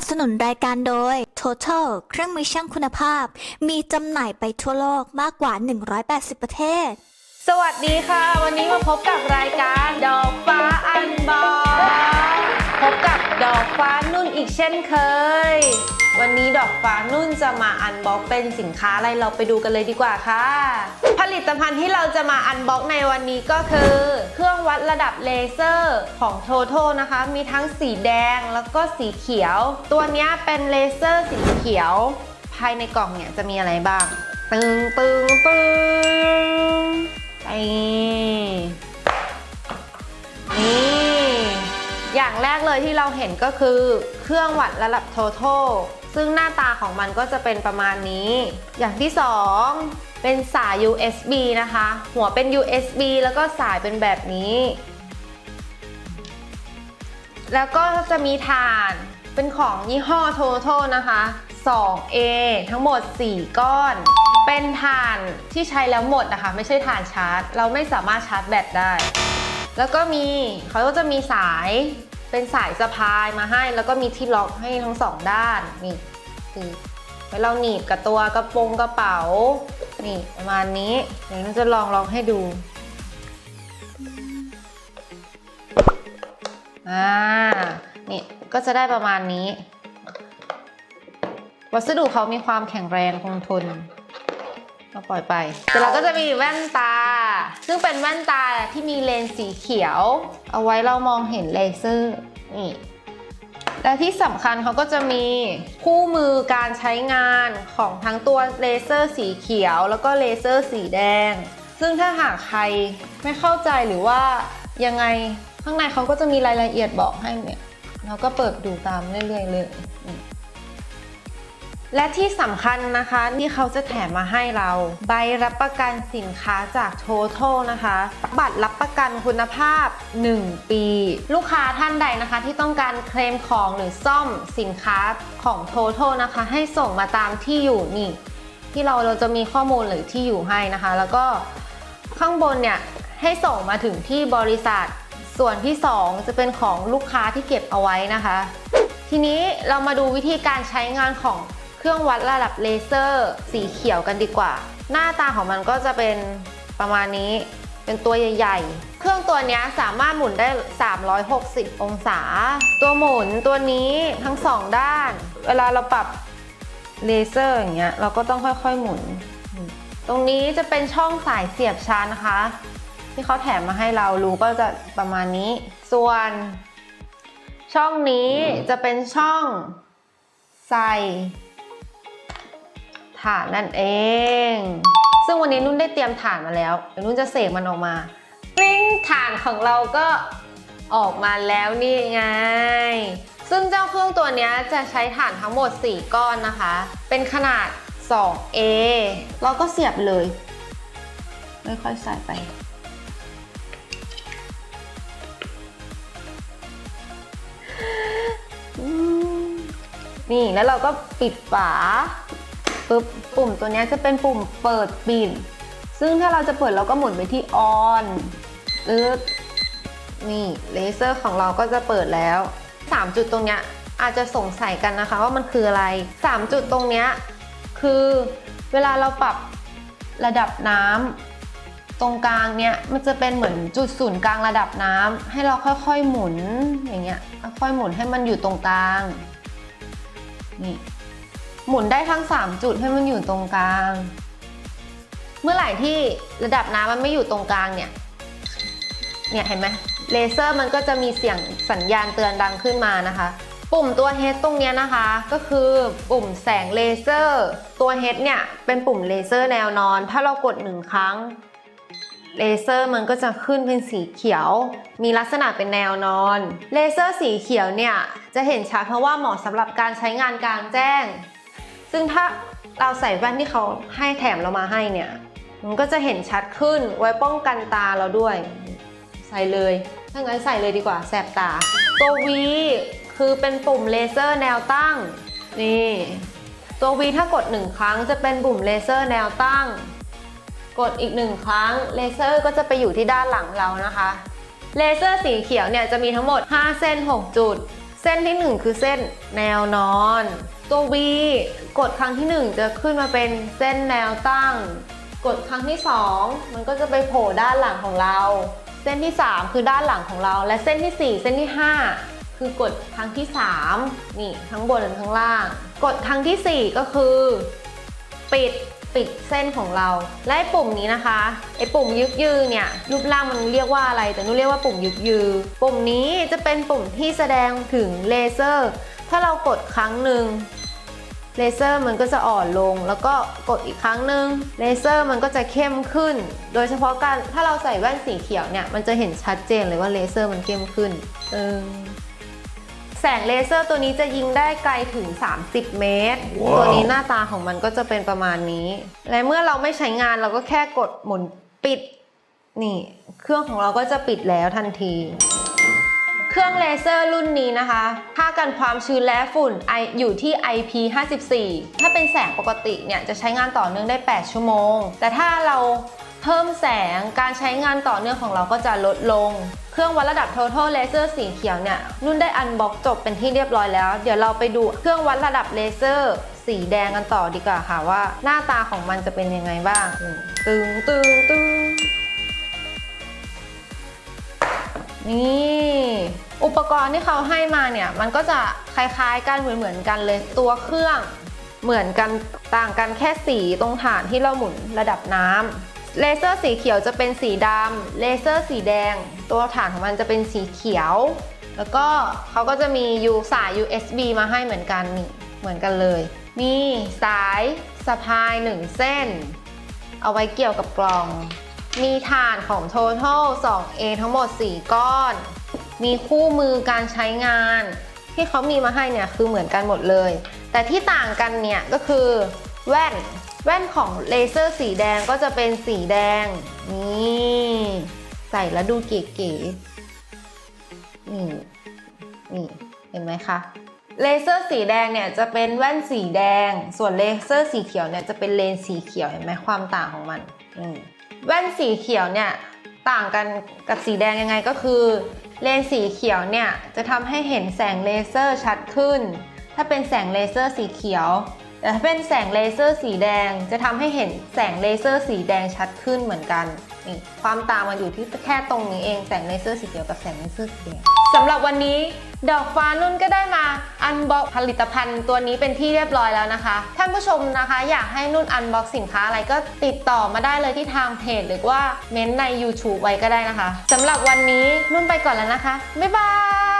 นับสนุนรายการโดย Total เครื่องมือช่างคุณภาพ มีจำหน่ายไปทั่วโลกมากกว่า 180 ประเทศ สวัสดีค่ะ วันนี้มาพบกับรายการดอ อีกเช่นเคย วันนี้ดอกฟ้านุ่นจะมาอันบ็อกเป็นสินค้าอะไรเราไปดูกันเลยดีกว่าค่ะ ผลิตภัณฑ์ที่เราจะมาอันบ็อกในวันนี้ก็คือ เครื่องวัดระดับเลเซอร์ของ Total นะคะ มีทั้งสีแดงแล้วก็สีเขียว ตัวนี้เป็นเลเซอร์สีเขียว ภายในกล่องเนี่ยจะมีอะไรบ้าง ตึงตึงตึงนี่นี่ อย่างแรกเลยที่เราเห็นก็คือเครื่องวัดระดับ total ซึ่งหน้าตาของมันก็จะเป็นประมาณนี้ อย่างที่สองเป็นสาย USB นะคะ หัวเป็น USB แล้วก็สายเป็นแบบนี้ แล้วก็จะมีฐานเป็นของยี่ห้อ Total นะคะ 2A ทั้งหมด 4 ก้อน เป็นฐานที่ใช้แล้วหมดนะคะ ไม่ใช่ฐานชาร์จ เราไม่สามารถชาร์จแบตได้ แล้วก็มีเขาก็จะมีสาย เป็นสายสะพายมาให้ แล้วก็มีที่ล็อกให้ทั้งสองด้านนี่คือไว้เราหนีบกับตัวกระโปรงกระเป๋า นี่ประมาณนี้เดี๋ยวเราจะลองลองให้ดูอ่านี่ก็จะได้ประมาณนี้ วัสดุเขามีความแข็งแรงคงทนเราปล่อยไปเสร็จแล้วก็จะมีแว่นตา ซึ่งเป็นแว่นตาที่มีเลนส์สีเขียว เอาไว้เรามองเห็นเลเซอร์นี่และที่สำคัญเขาก็จะมีคู่มือการใช้งานของทั้งตัวเลเซอร์สีเขียว แล้วก็เลเซอร์สีแดง ซึ่งถ้าหากใครไม่เข้าใจหรือว่ายังไงข้างในเขาก็จะมีรายละเอียดบอกให้เนี่ยเราก็เปิดดูตามเรื่อยๆเลย และที่สำคัญนะคะที่เขาจะแถมมาให้เรา ใบรับประกันสินค้าจาก Total นะคะ บัตรรับประกันคุณภาพ 1 ปี ลูกค้าท่านใดนะคะที่ต้องการเคลมของหรือซ่อมสินค้าของ Total นะคะ ให้ส่งมาตามที่อยู่นี่ ที่เราเราจะมีข้อมูลหรือที่อยู่ให้นะคะ แล้วก็ข้างบนเนี่ยให้ส่งมาถึงที่บริษัท ส่วนที่ 2 จะเป็นของลูกค้าที่เก็บเอาไว้นะคะ ทีนี้เรามาดูวิธีการใช้งานของ เครื่องวัดระดับเลเซอร์ สีเขียวกันดีกว่า หน้าตาของมันก็จะเป็นประมาณนี้ เป็นตัวใหญ่ ๆ เครื่องตัวนี้สามารถหมุนได้ 360 องศา ตัวหมุนตัวนี้ทั้งสองด้าน เวลาเราปรับเลเซอร์อย่างเงี้ยเราก็ต้องค่อยๆหมุน ตรงนี้จะเป็นช่องสายเสียบชาร์จนะคะ ที่เขาแถมมาให้เรารู้ก็จะประมาณนี้ ส่วน ช่องนี้จะเป็นช่องใส่ ฐานนั่นเอง ซึ่งวันนี้นุ่นได้เตรียมฐานมาแล้วเดี๋ยวนุ่นจะเสกมันออกมาปิ้งฐานของเราก็ออกมาแล้วนี่ไง ซึ่งเจ้าเครื่องตัวนี้จะใช้ฐานทั้งหมด 4 ก้อนนะคะ เป็นขนาด 2A เราก็เสียบเลย ไม่ค่อยใส่ไป นี่แล้วเราก็ปิดฝา ปุ๊บปุ่มตัวนี้จะเป็นปุ่มเปิดปิด ซึ่งถ้าเราจะเปิดเราก็หมุนไปที่ออนปึ๊บนี่เลเซอร์ของเราก็จะเปิดแล้ว 3 จุดตรงเนี้ยอาจจะสงสัยกันนะคะว่ามันคืออะไร 3 จุดตรงเนี้ยคือเวลาเราปรับระดับน้ำตรงกลางเนี้ยมันจะเป็นเหมือนจุดศูนย์กลางระดับน้ำให้เราค่อยๆหมุนอย่างเงี้ยค่อยๆหมุนให้มันอยู่ตรงกลางนี่ หมุนได้ทั้ง 3 จุดให้มันอยู่ตรงกลาง เมื่อไหร่ที่ระดับน้ำมันไม่อยู่ตรงกลางเนี่ย เนี่ยเห็นไหมเลเซอร์มันก็จะมีเสียงสัญญาณเตือนดังขึ้นมานะคะ ปุ่มตัว H ตรงนี้นะคะ ก็คือปุ่มแสงเลเซอร์ ตัว H เนี่ยเป็นปุ่มเลเซอร์แนวนอน ถ้าเรากดหนึ่งครั้งเลเซอร์มันก็จะขึ้นเป็นสีเขียว มีลักษณะเป็นแนวนอน เลเซอร์สีเขียวเนี่ย จะเห็นชัดเพราะว่าเหมาะสำหรับการใช้งานกลางแจ้ง ซึ่งถ้าเราใส่แว่นที่เขาให้แถมเรามาให้เนี่ย มันก็จะเห็นชัดขึ้นไว้ป้องกันตาเราด้วย ใส่เลย ถ้างั้นใส่เลยดีกว่าแสบตา ตัว V คือเป็นปุ่มเลเซอร์แนวตั้ง นี่ ตัว V ถ้ากดหนึ่งครั้งจะเป็นปุ่มเลเซอร์แนวตั้ง กดอีกหนึ่งครั้งเลเซอร์ก็จะไปอยู่ที่ด้านหลังเรานะคะ เลเซอร์สีเขียวเนี่ยจะมีทั้งหมด 5 เส้น 6 จุด เส้นที่ 1 คือเส้นแนวนอน ตัว V กดครั้งที่ 1 จะขึ้นมาเป็นเส้นแนวตั้ง กดครั้งที่ 2 มันก็จะไปโผล่ด้านหลังของเรา เส้นที่ 3 คือด้านหลังของเรา และเส้นที่ 4 เส้นที่ 5 คือกดครั้งที่ 3 นี่ทั้งบนและทั้งล่าง กดครั้งทีสี่4 ก็คือ ปิด ปิดเส้นของเรา และไอ้ปุ่มนี้นะคะไอ้ปุ่มยึกยือเนี่ยรูปร่างมันเรียกว่าอะไร แต่หนูเรียกว่าปุ่มยึกยือ ปุ่มนี้จะเป็นปุ่มที่แสดงถึงเลเซอร์ ถ้าเรากดครั้งหนึ่งเลเซอร์มันก็จะอ่อนลง แล้วก็กดอีกครั้งหนึ่งเลเซอร์มันก็จะเข้มขึ้น โดยเฉพาะการถ้าเราใส่แว่นสีเขียวเนี่ยมันจะเห็นชัดเจนเลยว่าเลเซอร์มันเข้มขึ้นเออ แสงเลเซอร์ตัวนี้จะยิงได้ไกลถึง 30 เมตร ว้าว ตัวนี้หน้าตาของมันก็จะเป็นประมาณนี้ และเมื่อเราไม่ใช้งานเราก็แค่กดหมุนปิด นี่ เครื่องของเราก็จะปิดแล้วทันที เครื่องเลเซอร์รุ่นนี้นะคะ ค่ากันความชื้นและฝุ่น I อยู่ที่ IP54 ถ้าเป็นแสงปกติเนี่ยจะใช้งานต่อเนื่องได้ 8 ชั่วโมง แต่ถ้าเราเพิ่มแสงการใช้งานต่อเนื่องของเราก็จะลดลง เครื่องวัดระดับ Total Laser สีเขียวเนี่ยนุ่นได้อันบ็อกจบเป็นที่เรียบร้อยแล้ว เดี๋ยวเราไปดูเครื่องวัดระดับเลเซอร์สีแดงกันต่อดีกว่าค่ะว่า หน้าตาของมันจะเป็นยังไงบ้าง ตึงตึงตึงนี่อุปกรณ์ที่เขาให้มาเนี่ยมันก็จะคล้ายๆกันเหมือนๆกันเลยตัวเครื่องเหมือนกันต่างกันแค่สีตรงฐานที่เราหมุนระดับน้ำเลเซอร์สีเขียวจะเป็นสีดำเลเซอร์สีแดง ตัวฐานของมันจะเป็นสีเขียว แล้วก็เขาก็จะมียูสาย USB มาให้เหมือนกันนี่เหมือนกันเลย มีสายสะพายหนึ่งเส้น เอาไว้เกี่ยวกับกล่อง มีฐานของ Total 2A ทั้งหมด 4 ก้อน มีคู่มือการใช้งาน ที่เขามีมาให้เนี่ยคือเหมือนกันหมดเลย แต่ที่ต่างกันเนี่ยก็คือแว่น แว่นของเลเซอร์สีแดงก็จะเป็นสีแดง นี่ ใส่แล้วดูเก๋ๆนี่นี่เห็นไหมคะเลเซอร์สีแดงเนี่ยจะเป็นแว่นสีแดง ส่วนเลเซอร์สีเขียวเนี่ยจะเป็นเลนส์สีเขียวเห็นไหมความต่างของมันมแว่นสีเขียวเนี่ยต่างกันกับสีแดงยังไงก็คือ เลนส์สีเขียวเนี่ยจะทำให้เห็นแสงเลเซอร์ชัดขึ้น ถ้าเป็นแสงเลเซอร์สีเขียว แต่ถ้าเป็นแสงเลเซอร์สีแดงจะทำให้เห็นแสงเลเซอร์สีแดงชัดขึ้นเหมือนกันนี่ความต่างมันอยู่ที่แค่ตรงนี้เองแสงเลเซอร์สีเขียวกับแสงเลเซอร์สีแดงสำหรับวันนี้ดอกฟ้านุ่นก็ได้มาอันบ็อกผลิตภัณฑ์ตัวนี้เป็นที่เรียบร้อยแล้วนะคะ ท่านผู้ชมนะคะ อยากให้นุ่นอันบ็อกสินค้าอะไรก็ติดต่อมาได้เลยที่ทางเพจ หรือว่าเม้นต์ใน YouTube ไว้ก็ได้นะคะสำหรับวันนี้นุ่นไปก่อนแล้วนะคะ บ๊ายบาย